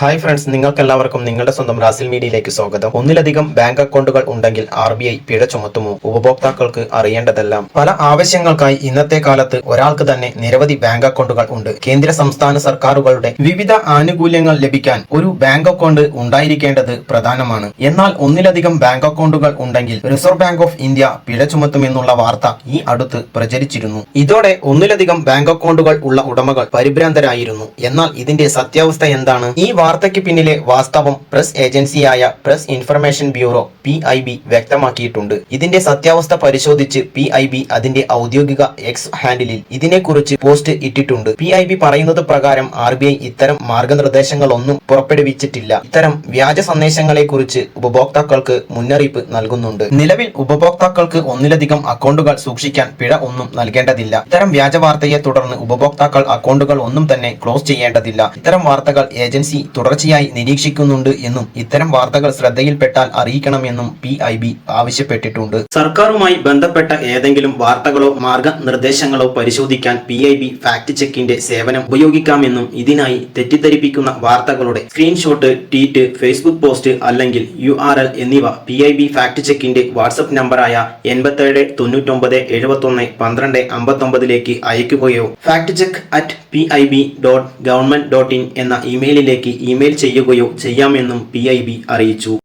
Hi friends നിങ്ങൾക്കെല്ലാവർക്കും നിങ്ങളുടെ സ്വന്തം റാസിൽ മീഡിയയിലേക്ക് സ്വാഗതം. ഒന്നിലധികം ബാങ്ക് അക്കൗണ്ടുകൾ ഉണ്ടെങ്കിൽ ആർ ബി ഐ പിഴ ചുമത്തുമോ? ഉപഭോക്താക്കൾക്ക് അറിയേണ്ടതെല്ലാം. പല ആവശ്യങ്ങൾക്കായി ഇന്നത്തെ കാലത്ത് ഒരാൾക്ക് തന്നെ നിരവധി ബാങ്ക് അക്കൗണ്ടുകൾ ഉണ്ട്. കേന്ദ്ര സംസ്ഥാന സർക്കാരുകളുടെ വിവിധ ആനുകൂല്യങ്ങൾ ലഭിക്കാൻ ഒരു ബാങ്ക് അക്കൗണ്ട് ഉണ്ടായിരിക്കേണ്ടത് പ്രധാനമാണ്. എന്നാൽ ഒന്നിലധികം ബാങ്ക് അക്കൗണ്ടുകൾ ഉണ്ടെങ്കിൽ റിസർവ് ബാങ്ക് ഓഫ് ഇന്ത്യ പിഴ ചുമത്തുമെന്നുള്ള വാർത്ത ഈ അടുത്ത് പ്രചരിച്ചിരുന്നു. ഇതോടെ ഒന്നിലധികം ബാങ്ക് അക്കൗണ്ടുകൾ ഉള്ള ഉടമകൾ പരിഭ്രാന്തരായിരുന്നു. എന്നാൽ ഇതിന്റെ സത്യാവസ്ഥ എന്താണ്? ഈ വാർത്തയ്ക്ക് പിന്നിലെ വാസ്തവം പ്രസ് ഏജൻസിയായ press information bureau P I B വ്യക്തമാക്കിയിട്ടുണ്ട്. ഇതിന്റെ സത്യാവസ്ഥ പരിശോധിച്ച് പി ഐ ബി അതിന്റെ ഔദ്യോഗിക എക്സ് ഹാൻഡിലിൽ ഇതിനെക്കുറിച്ച് പോസ്റ്റ് ഇട്ടിട്ടുണ്ട്. പി ഐ ബി പറയുന്നത് പ്രകാരം ആർ ബി ഐ ഇത്തരം മാർഗനിർദ്ദേശങ്ങളൊന്നും പുറപ്പെടുവിച്ചിട്ടില്ല. ഇത്തരം വ്യാജ സന്ദേശങ്ങളെ കുറിച്ച് ഉപഭോക്താക്കൾക്ക് മുന്നറിയിപ്പ് നൽകുന്നുണ്ട്. നിലവിൽ ഉപഭോക്താക്കൾക്ക് ഒന്നിലധികം അക്കൗണ്ടുകൾ സൂക്ഷിക്കാൻ പിഴ ഒന്നും നൽകേണ്ടതില്ല. ഇത്തരം വ്യാജ വാർത്തയെ തുടർന്ന് ഉപഭോക്താക്കൾ അക്കൗണ്ടുകൾ ഒന്നും തന്നെ ക്ലോസ് ചെയ്യേണ്ടതില്ല. ഇത്തരം വാർത്തകൾ ഏജൻസി തുടർച്ചയായി നിരീക്ഷിക്കുന്നുണ്ട് എന്നും ഇത്തരം വാർത്തകൾ ശ്രദ്ധയിൽപ്പെട്ടാൽ അറിയിക്കണമെന്നും പി ഐ ബി ആവശ്യപ്പെട്ടിട്ടുണ്ട്. സർക്കാരുമായി ബന്ധപ്പെട്ട ഏതെങ്കിലും വാർത്തകളോ മാർഗനിർദ്ദേശങ്ങളോ പരിശോധിക്കാൻ പി ഐ ബി ഫാക്ട് ചെക്കിന്റെ സേവനം ഉപയോഗിക്കാമെന്നും ഇതിനായി തെറ്റിദ്ധരിപ്പിക്കുന്ന വാർത്തകളുടെ സ്ക്രീൻഷോട്ട് ട്വീറ്റ് ഫേസ്ബുക്ക് പോസ്റ്റ് അല്ലെങ്കിൽ യു ആർ എൽ എന്നിവ പി ഐ ബി ഫാക്ട് ചെക്കിന്റെ വാട്സപ്പ് നമ്പറായ എൺപത്തേഴ് തൊണ്ണൂറ്റൊമ്പത് എഴുപത്തൊന്ന് പന്ത്രണ്ട് അമ്പത്തൊമ്പതിലേക്ക് അയക്കുകയോ fact check at P I B dot government dot in എന്ന ഇമെയിലിലേക്ക് ഇമെയിൽ ചെയ്യുകയോ ചെയ്യാമെന്നും പി അറിയിച്ചു.